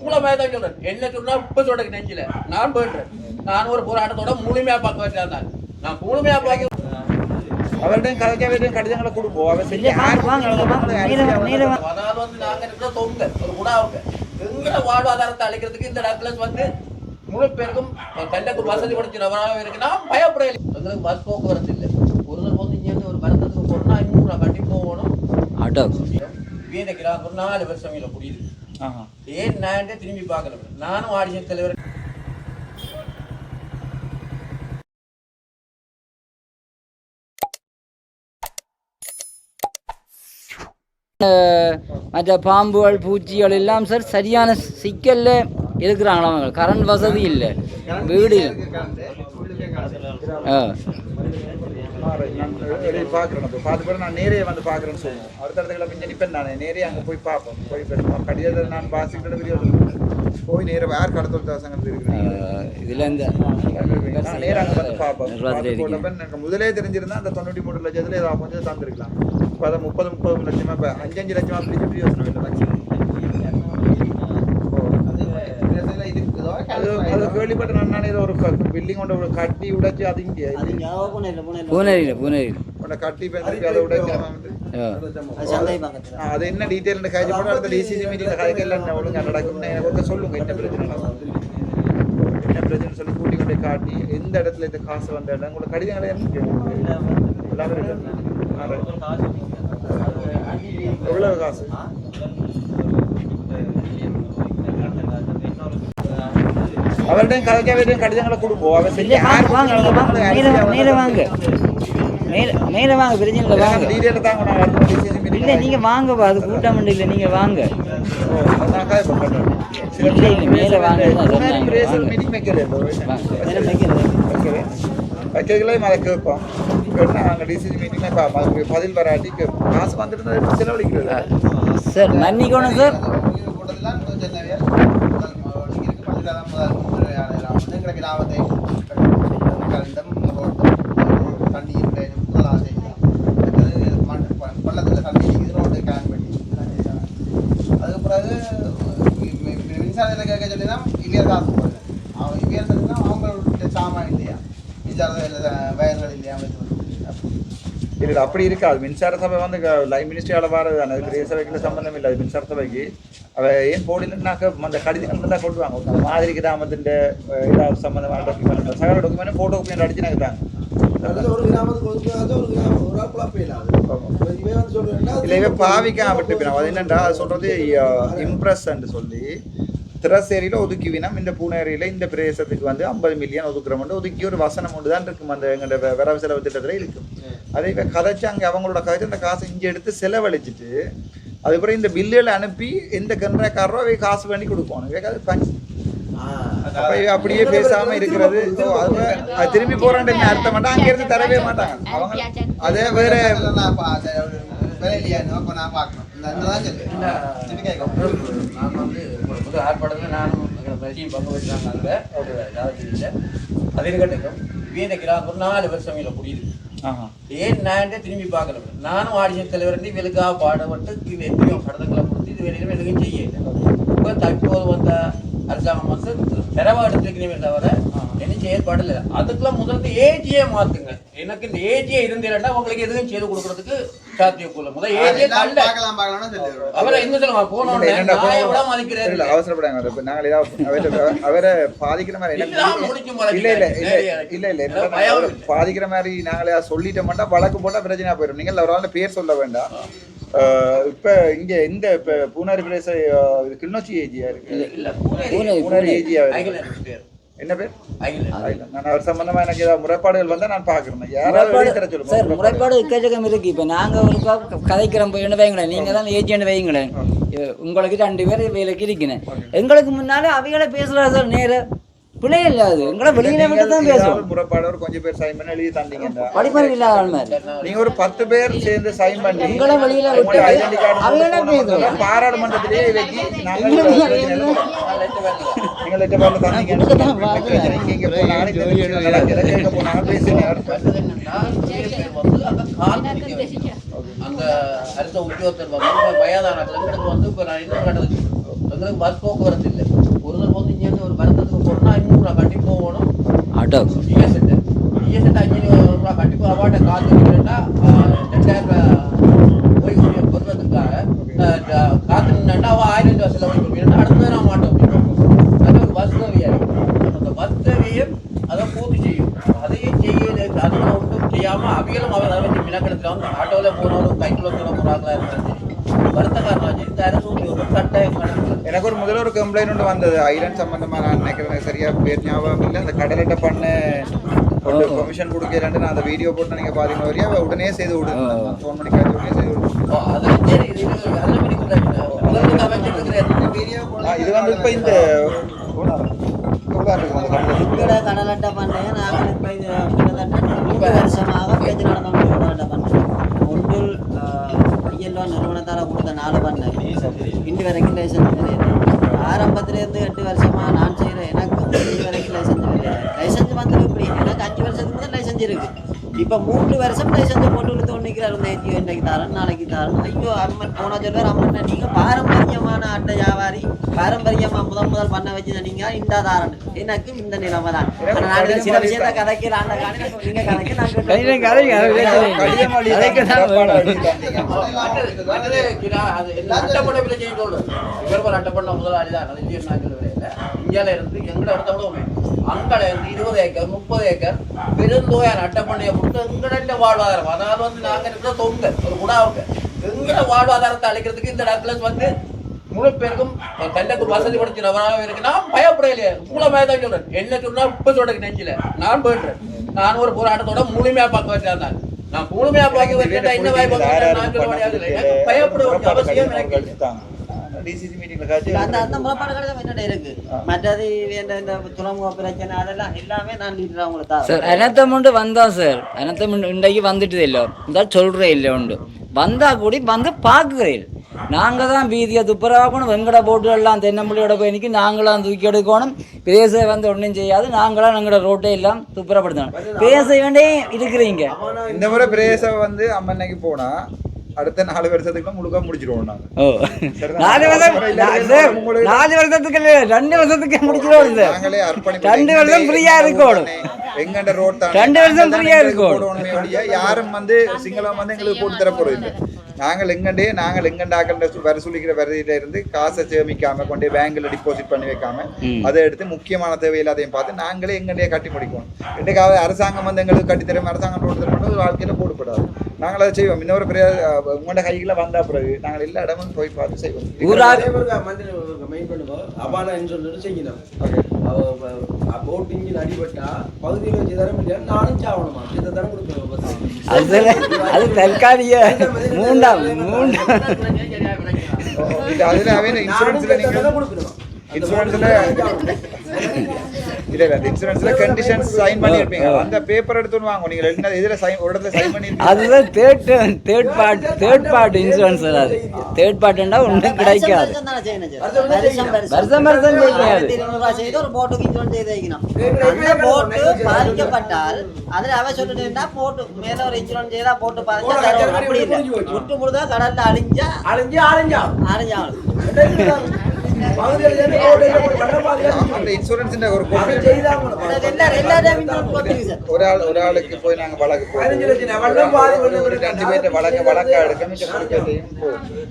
மூலமாக தான் சொல்றேன் என்ன சொன்னா இப்ப சொல்றேன் நெஞ்சில. நான் போயிடுறேன் நான் ஒரு போராட்டத்தோட முழுமையா பார்க்க வச்சேன் தான் நான் முழுமையா பார்க்க அவர்கிட்டையும் கடிதங்களை கொடுப்போம். அவர் செஞ்சு. அதாவது வந்து நாங்க இருக்கிற தொங்க ஒரு எங்கட வாழ்வாதாரத்தை அளிக்கிறதுக்கு இந்த டாக்டர்ஸ் வந்து முழு பேருக்கும் தன்னுக்கு வசதி படுத்தினவராக இருக்குன்னா பயப்படையில எங்களுக்கு பஸ் போக்குவரத்து இல்லை. ஒரு நாள் வந்து இங்க இருந்து ஒரு மருந்தத்துக்கு போனா இன்னும் நான் கட்டி போகணும். அடோ வீதக்கிறான் ஒரு நாலு வருஷம் புரியுது ஆஹா. ஏன் நான் திரும்பி பார்க்கல? நானும் ஆடிஷன் தலைவர். மற்ற பாம்புகள் பூச்சிகள் எல்லாம் சார் சரியான சிக்கல்ல இருக்கிறாங்களா அவங்க கரண்ட் வசதி இல்லை. வீடு பார்க்குறேன் இப்போ பார்த்து கூட நான் நேரே வந்து பார்க்குறேன்னு சொல்லுவோம் அடுத்த இடத்துல கொஞ்சம் நிற்பேன் நான் நேரே அங்கே போய் பார்ப்போம் போய் பேசுவோம் கடிதத்தில் நான் வாசிக்கிட்ட வீடியோ போய் நேராக யார் கடத்தல் தாசங்கிறது இருக்கிறேன் இதில் இந்த நான் நேரா அங்க வந்து பார்ப்பேன். எனக்கு முதலே தெரிஞ்சிருந்தா அந்த தொண்ணூற்றி மூணு லட்சத்தில் ஏதாவது கொஞ்சம் தந்துருக்கலாம் இப்போ அதை முப்பது முப்பது லட்சமாக இப்போ அஞ்சஞ்சு லட்சமாக பிடிச்சி பிரயோசனம் இல்லை மேக்ஸிமம் அது அது கேள்விப்பட்ட நான் நானே ஏதோ ஒரு பில்டிங் கொண்டு ஒரு கட்டி உடைச்சு அது இங்கே பூனேரியில் பூனேரியில் கொண்ட கட்டி பேசி அதை உடைச்சு நம்ம வந்து ஆ ஆ, அது என்ன டீட்டெயில் காய்ச்சி போட்டு அடுத்த டிசிசி மீட்டிங்கில் கதைக்கெல்லாம் என்ன ஒழுங்கா நடக்கும்னு எனக்கு ஒருத்தர் சொல்லுங்க என்ன பிரச்சனை என்ன பிரச்சனை சொல்லி கூட்டி கொண்டு போய் காட்டி எந்த இடத்துல இந்த காசு வந்த இடம் உங்களோட கடிதங்களை எல்லாமே. எவ்வளவு காசு அவர்கிட்டையும் கதைக்க வேண்டிய கடிதங்களை கொடுப்போம் அவர் செஞ்சு மேலே வாங்க மேலே வாங்க. மேலே வாங்க பிரச்சனை வாங்க. டீட்டெயில் தாங்க நான் டிசிசி இல்லை நீங்கள் வாங்க பா, அது கூட்டம் இல்லை நீங்கள் வாங்க. இல்லை, இல்லை, மேலே வாங்க. மீட்டிங் வைக்கல மேலே வைக்கிறது. வைக்கலையும் அதை கேட்போம். கேட்டால் நாங்கள் டிசிசி அதுக்கு பதில் வராட்டி காசு வந்துட்டு செலவழிக்கிறது? சார் மன்னிக்கணும் சார் அதுக்கு பிறகு மின்சாரத்தில் கேட்க சொல்லி தான் இவியர் காசு போடுது. அவன் இவியர் தான் அவங்களுடைய சாமான் இல்லையா? மின்சார வயல்கள் இல்லையா? இல்லை அப்படி இருக்காது. மின்சார சபை வந்து லைன் மினிஸ்ட்ரியால் வரது தானே. அது பெரிய சபைக்குள்ள சம்பந்தம் இல்லை. அது மின்சார சபைக்கு. அவ ஏன் போடலன்னாக்க அந்த கடிதங்கள் தான் கொண்டு வாங்க. அந்த மாதிரி கிராமத்தின் ஏதாவது சம்பந்தமான டாக்குமெண்ட் சகல டாக்குமெண்ட் ஃபோட்டோ காப்பி அடிச்சு சொல்றேன்னா இல்லை இவன் பாவிக்காம விட்டு போயிடும் அது என்னண்டா? அது சொல்றது இம்ப்ரெஸ் சொல்லி திரசேரியில் ஒதுக்கிவினம் இந்த பூனேரியில் இந்த பிரதேசத்துக்கு வந்து ஐம்பது மில்லியன் ஒதுக்குறோம் ஒதுக்கி ஒரு வசனம் ஒன்று தான் இருக்கும் அந்த எங்களோட வரவு செலவு திட்டத்தில் இருக்கும் அதை கதைச்சு அங்கே அவங்களோட கதைச்சு அந்த காசை இங்கே எடுத்து செலவழிச்சிட்டு அதுக்கப்புறம் இந்த பில்லுகளை அனுப்பி எந்த கன்றாக்காரரோ அவை காசு பண்ணி இவன் அது பஞ்சு அப்ப இவ அப்படியே பேசாம இருக்கிறது அது திரும்பி போறான்னு அர்த்தம் மாட்டா அங்க இருந்து தரவே மாட்டாங்க அவங்க அதே வேற நான் பார்க்கணும் நான் வந்து புது ஆர்ப்பாட்டத்தில் நானும் எங்களை பரிசையும் பங்கு வச்சாங்க அங்கே ராஜகிரியில் அது இருக்கட்டும் வீதக்கிறான் ஒரு நாலு வருஷம் இல்லை புரியுது ஆஹா. ஏன் நான் திரும்பி பார்க்கல? நானும் ஆடிஷன் தலைவர் இவளுக்காக பாடுபட்டு இது எத்தனையோ கடத்தங்களை கொடுத்து இது வெளியிலும் எதுவும் செய்யல. இப்போ தற்போது வந்த அரசாங்கம் வந்து செலவா எடுத்துருக்கணுமே தவிர என்ன செயல்பாடு இல்லை. அதுக்கெல்லாம் முதல்ல ஏஜியே மாத்துங்க. எனக்கு இந்த ஏஜியே இருந்தேன்னா உங்களுக்கு எதுவும் செய்து கொடுக்கறதுக்கு சாத்தியக்குள்ள முதல் பார்க்கலாம் அவரை எங்க சொல்லுங்க போனோம் இல்ல, என்னடா நான் எவ்வளவு இல்ல, மதிக்கிறேன் அவசரப்படாங்க இப்ப நாங்கள் ஏதாவது அவரை அவரை பாதிக்கிற மாதிரி இல்ல இல்ல இல்ல இல்ல இல்ல இருக்கு. பாதிக்கிற மாதிரி நாங்களே ஏதாவது சொல்லிட்ட மாட்டா வழக்கு போட்டா பிரச்சனையா போயிடும். நீங்கள் ஒரு ஆள் பேர் சொல்ல வேண்டாம். இப்ப இங்க இந்த இப்ப பூனாரி பிரதேச கிளிநொச்சி ஏஜியா இருக்கு. இல்ல பூனேரி, ஏஜியா பேர். என்ன பேர்? நான் அவர் சம்பந்தமா எனக்கு ஏதாவது முறைப்பாடுகள் வந்தா நான் பாக்குறேன் யாராவது முறைப்பாடு சார் சொல்லுங்க முறைப்பாடு எக்கச்சக்கம் இருக்கு. இப்போ நாங்கள் ஒரு கதைக்கிறோம் என்ன வைங்களேன். நீங்கள் தான் ஏஜென்ட் வைங்களேன். உங்களுக்கு ரெண்டு பேர் வேலைக்கு இருக்கணும். எங்களுக்கு முன்னாலே அவைகளை பேசுகிறா சார் நேர. பிள்ளை இல்லை அது. எங்களை வெளியில தான் பேசுவோம். முறைப்பாடு ஒரு கொஞ்சம் பேர் சைன் பண்ணி எழுதி தந்தீங்க படிப்பறிவு இல்லாத நீங்க ஒரு பத்து பேர் சேர்ந்து சைன் பண்ணி எங்களை வெளியில விட்டு போட்டு பேசுவோம். மட்டும் பாராளுமன்றத்திலேயே இவைக்கு நாங்கள் லெட்டர் பேர்ல தந்தீங்க. இங்க போனாலும். கேட்க போனாலும் அந்த அடுத்த உத்தியோகத்தர் வந்து வயதான வந்து இப்ப நான் இன்னொரு கட்டத்துக்கு எங்களுக்கு பஸ் போக்குவரத்து இல்லை. ஒரு நாள் வந்து இங்கேருந்து ஒரு மருந்தத்துக்கு போகணும்னா ஐநூறுரூவா கட்டி போகணும். ஆட்டோ ஜிஎஸ்எட்டு ஜிஎஸ்எட்டு ரூபா கண்டிப்பாக அவாட்ட காசு வைக்கிறேன்னா ரெண்டாயிரம் போய் பொருவதுக்காக காசு நின்னா அவள் ஆயிரம் ரூபா செலவு கொடுக்கணும் அடுத்தது நான் மாட்டோம் அது ஒரு பஸ் தேவையாக அந்த பஸ் தேவையும் அதை பூர்த்தி செய்யும். அதையும் செய்ய அதை ஒன்றும் செய்யாமல் அவிகளும் அவர் அதை வச்சு மினக்கெடுத்துல வந்து ஆட்டோவில் போனவரும் கைக்குள்ள போகிறாங்களா இருந்தாலும் சரி வருத்தக்காரனா சரி இந்த அரசு ஒரு கட்டாயம் கணக்கு எனக்கு ஒரு முதல்ல ஒரு கம்ப்ளைண்ட் ஒன்று வந்தது. ஐலண்ட் சம்மந்தமாக நான் நினைக்கிறேன். சரியாக பேர் ஞாபகம் இல்லை. அந்த கடலிட்ட பண்ண ஒரு கமிஷன் கொடுக்கலான்ட்டு நான் அந்த வீடியோ போட்டு நீங்கள் பார்த்தீங்கன்னா வரையா? உடனே செய்து விடு. ஃபோன் பண்ணி உடனே செய்து விடுங்க இது வந்து இப்போ இந்த கடலட்டை. பண்ணேன் ஒன்றில் ஐயெல்லாம் நிறுவனம் நிறுவனத்தால் கொடுத்த நாலு பண்ண. இன்று வரைக்கும் லைசன்ஸ் கிடையாது ஆரம்பத்திலேருந்து எட்டு வருஷமாக நான் செய்கிறேன் எனக்கு இன்று வரைக்கும் லைசன்ஸ் கிடையாது லைசன்ஸ் வந்தது இப்படி எனக்கு அஞ்சு வருஷத்துக்கு தான் லைசன்ஸ் இருக்குது இப்போ மூன்று வருஷம் லைசன்ஸ் போட்டு கொடுத்து ஒன்றுக்கிறார் இந்த ஏற்றியோ இன்றைக்கு தரேன் நாளைக்கு தரேன். ஐயோ அம்மன் போனால் சொல்லுவார் அம்மன் நீங்கள் பாரம்பரியமான பாரம்பரியமா முதல் முதல் பண்ண வச்சு நீங்க இந்த தாரன் எனக்கு இந்த நிலைமை தான். நாங்கள் சில விஷயத்த கதைக்கிறான் நீங்க கதைக்க நாங்கள் முதலாளி தான். இந்தியன் நாங்கள் இருந்து எங்களை இடத்த விடுவோமே அங்கே இருந்து இருபது ஏக்கர் முப்பது ஏக்கர் பெருந்தோயார் அட்டப்பண்ணையை கொடுத்து எங்கட வாழ்வாதாரம். அதாவது வந்து நாங்க இருக்கிற தொங்க ஒரு குடாவுக்கு எங்கட வாழ்வாதாரத்தை அளிக்கிறதுக்கு இந்த இடத்துல வந்து முழு பேருக்கும் தண்டக்கு வசதி படுத்தினவராக இருக்குன்னா பயப்படையிலே மூலமாக தான் சொல்றேன். என்ன சொன்னா இப்ப சொல்றேன் நெஞ்சில. நான் போயிடுறேன். நான் ஒரு போராட்டத்தோட முழுமையா பார்க்க வச்சேன் நான் நான் முழுமையா பார்க்க வச்சேன் என்ன வாய்ப்பு நான் சொல்ல முடியாது. எனக்கு பயப்பட வேண்டிய அவசியம் எனக்கு இல்லை. டிசிசி மீட்டிங்ல காட்சி அந்த அந்த முறைப்பாடு கடிதம் என்னடா இருக்கு. மற்றது இந்த இந்த துறைமுக பிரச்சனை அதெல்லாம் எல்லாமே நான் லீடர் அவங்களுக்கு தான் சார் அனத்தம் இன்றைக்கு வந்துட்டு இல்லை. சொல்கிறே இல்லை உண்டு. வந்தா கூடி வந்து பார்க்குறேன் நாங்கள் தான் வீதியை துப்புரவாக்கணும் வெங்கட போட்டு எல்லாம் தென்னம்பிள்ளையோட போய் நிற்கி நாங்களாம் தூக்கி எடுக்கணும். பேச வந்து ஒன்றும் செய்யாது. நாங்களாம் எங்களோட ரோட்டை எல்லாம் துப்புரப்படுத்தணும். பேச வேண்டே இருக்கிறீங்க. இந்த முறை பிரேச வந்து அம்மன்னைக்கு போனா அடுத்த நாலு வருஷத்துக்குள்ள முழுக்க முடிச்சிருவோம் நாங்க. ஓ. நாலு வருஷம் நாலு வருஷத்துக்கு ரெண்டு வருஷத்துக்கு முடிச்சிடுவோம் சார் நாங்களே அர்ப்பணிப்பு ரெண்டு வருஷம் ஃப்ரீயா இருக்கணும். எங்கண்ட ரோட் தான்? ரெண்டு வருஷம் ஆ இருக்கணும். யாரும் வந்து சிங்களம் வந்து எங்களுக்கு போட்டு தர போறது இல்லை. நாங்கள் எங்கண்டே நாங்கள் எங்கண்டாக்கள் வர சொல்லிக்கிற வரியில இருந்து காசை சேமிக்காம கொண்டு பேங்க்ல டிபாசிட் பண்ணி வைக்காம. அதை எடுத்து முக்கியமான தேவை எல்லாத்தையும் பார்த்து நாங்களே எங்கண்டே கட்டி முடிக்கணும். என்னைக்காவது அரசாங்கம் வந்து எங்களுக்கு கட்டி தரும் அரசாங்கம் தரும் ஒரு வாழ்க்கையில போடப்படாது நாங்கள் அதை செய்வோம். இன்னொரு பெரிய உங்களோட கைகளை வந்தா பிறகு நாங்கள் எல்லா இடமும் போய் பார்த்து செய்வோம். மெயின் பண்ணுவோம் அபானான்னு சொல்லிட்டு செய்யணும். போட்டிங்கில் அடிபட்டா பகுதியில் வச்சு தர முடியாது. நானும் சாவணுமா? இதை தரம் கொடுக்கணும் அது அது தற்காலிக மூண்டாம் மூண்டாம் இது அதுல அவன் இன்சூரன்ஸ்ல நீங்க கொடுக்கணும். இன்சூரன்ஸ்ல இல்ல இல்ல இன்சூரன்ஸ்ல கண்டிஷன்ஸ் சைன் பண்ணி இருப்பீங்க அந்த பேப்பர் எடுத்து வந்து வாங்க. நீங்க ரெண்டு இதுல சைன் ஒரு இடத்துல சைன் பண்ணி அதுதான் third third party third party insurance அது. தேர்ட் பார்ட்டுன்னா ஒன்றும் கிடைக்காது. வருஷம். வருஷம் செய்யாது. ஒரு போட்டுக்கு இன்சூரன்ஸ் செய்து அந்த போட்டு பாதிக்கப்பட்டால் அதுல அவ சொல்லிட்டு போட்டு மேல ஒரு இன்சூரன்ஸ் செய்தா போட்டு பாதிச்சா அப்படி இல்லை. விட்டு முழுதா கடல்ல அழிஞ்சா அழிஞ்சு ஆழிஞ்சா அழிஞ்சாலும்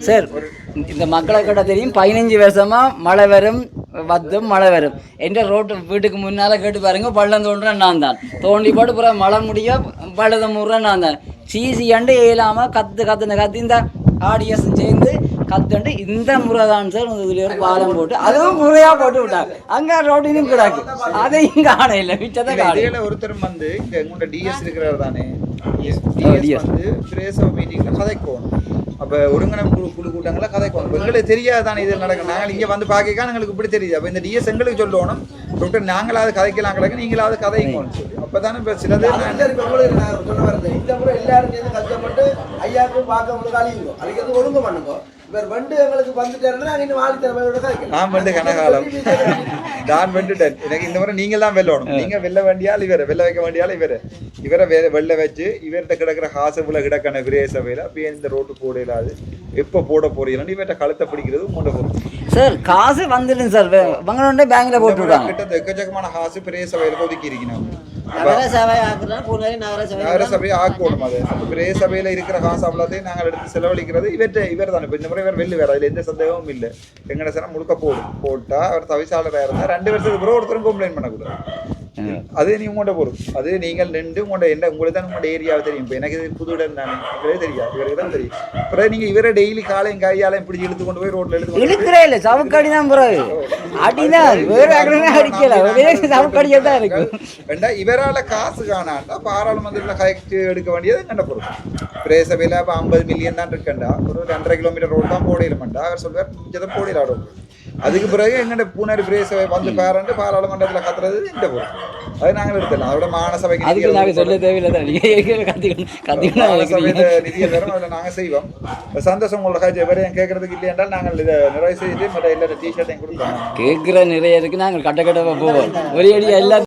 சார். இந்த மக்களை கிட்ட தெரியும் பதினஞ்சு வருஷமா மழை வரும் வத்தும் மழை வரும். என்ற ரோட்டு வீட்டுக்கு முன்னால கேட்டு பாருங்க பள்ளம் தோன்றேன் நான் தான். தோண்டி போட்டு புறம் மழை முடிய பள்ளத்தை முடுறேன் நான் தான். சிசி அண்டு இயலாம கத்து கத்துன கத்து இந்த ஆடியன்ஸ் சேர்ந்து கத்துண்டு இந்த முறை தான் சார் இதுல ஒரு பாலம் போட்டு அதுவும் முறையா போட்டு விட்டாங்க அங்க ரோட்டிலும் கிடக்கு. அதையும் காண இல்லை மிச்சத்தை காண ஒருத்தர் வந்து இங்க உங்களோட டிஎஸ் இருக்கிறார் தானே. டிஎஸ் வந்து பிரேசவ மீட்டிங்ல கதைக்கோணும் அப்ப ஒருங்கிணைப்பு குழு குழு கூட்டங்கள கதைக்கோணும் இப்ப எங்களுக்கு தெரியாது தானே இது நடக்கும் நாங்கள் இங்க வந்து பார்க்க எங்களுக்கு இப்படி தெரியுது. அப்ப இந்த டிஎஸ் எங்களுக்கு சொல்லணும் டாக்டர் நாங்களாவது கதைக்கலாம் கிடக்கு நீங்களாவது கதைக்கணும் சொல்லி. அப்பதானே இப்ப சிலது சொல்ல வரது இந்த முறை எல்லாரும் சேர்ந்து கஷ்டப்பட்டு ஐயாவுக்கும் பார்க்க உங்களுக்கு அழியுங்க அழிக்கிறது ஒழுங்கு பண்ணுங்க இவர் வண்டு எங்களுக்கு வந்துட்டாருன்னா இன்னும் நான் வந்து கனகாலம். நான் எனக்கு இந்த முறை நீங்க தான் வெல்லணும் நீங்க வெல்ல வேண்டியால் இவரை வெல்ல வைக்க வேண்டியால் இவரை. இவரை வெ- வெல்ல வச்சு இவர்கிட்ட கிடக்கிற காசுக்குள்ள கிடக்கான விரே சபையில. அப்படியே இந்த ரோட்டு போட இல்லாது எப்ப போட போறீங்கன்னு இவர்கிட்ட கழுத்தை பிடிக்கிறது மூட போறோம் சார் காசு வந்துடும் சார். வங்களோட பேங்க்ல போட்டு விடுறாங்க கிட்ட எக்கச்சக்கமான காசு பெரிய சபையில ஒதுக்கி இருக்கணும் நகர சபை ஆக்குறா பூனேரி நகர சபை நகர சபையை ஆக்கணும் அது. பெரிய சபையில இருக்கிற காசு அவ்வளோத்தையும் நாங்கள் எடுத்து செலவழிக்கிறது. இவர்கிட்ட இவர் தான். இப்போ இந்த முறை இவர் வெளில வேற அதுல எந்த சந்தேகமும் இல்லை. எங்கட சனம் முழுக்க போடும் போட்டா அவர் தவிசாளராக இருந்தால் ரெண்டு வருஷத்துக்கு பிறகு ஒருத்தரும் கம்ப்ளைண்ட் பண்ணக்கூடாது. அது நீ உங்கள்கிட்ட பொறுப்பு. அது நீங்கள் நின்று உங்களோட என்ன உங்களுக்கு தான் உங்களோட ஏரியாவை தெரியும். இப்போ எனக்கு புது இடம் தானே. இவரே தெரியாது. இவருக்கு தான் தெரியும். அப்புறம் நீங்கள் இவரை டெய்லி காலையும் கையாலையும் பிடிச்சி இழுத்து கொண்டு போய் ரோட்ல எடுத்து கொண்டு போய் இழுக்கிறே இல்லை. சவுக்கடி தான் பிறகு அடிதான் வேறு அக்கடமே அடிக்கல. ஒரே சவுக்கடியே தான் இருக்கு. வேண்டா இவரால காசு காணாண்டா பாராளுமன்றத்தில் கலெக்ட் எடுக்க வேண்டியது எங்கண்ட பொறுப்பு. பிரேசபையில் இப்போ ஐம்பது மில்லியன் தான் இருக்கண்டா. ஒரு ரெண்டரை கிலோமீட்டர் ரோடு தான் போடிடமாண்டா அவர் சொல்வார் மிச்சத்தை போடிடாடும் அதுக்கு பிறகு எங்கட பூனரி பிரேசபை வந்து பாருண்டு பாராளுமன்றத்தில் கத்துறது இந்த பொறுப்பு. அது நாங்கள் எடுத்துடலாம். அதோட மாநசபைக்கு அதுக்கு நாங்கள் சொல்ல தேவையில்லை நிதியை தரும் அதில் நாங்கள் செய்வோம். சந்தோஷம் உங்களோட காய்ச்சி எவரையும் கேட்கறதுக்கு இல்லை என்றால் நாங்கள் இதை நிறைவு செய்துட்டு மற்ற எல்லா டிஷர்ட்டையும் கொடுத்தோம் கேட்குற நிறைய இருக்கு. நாங்கள் கட்ட கட்டமாக போவோம். ஒரே அடி எல்லா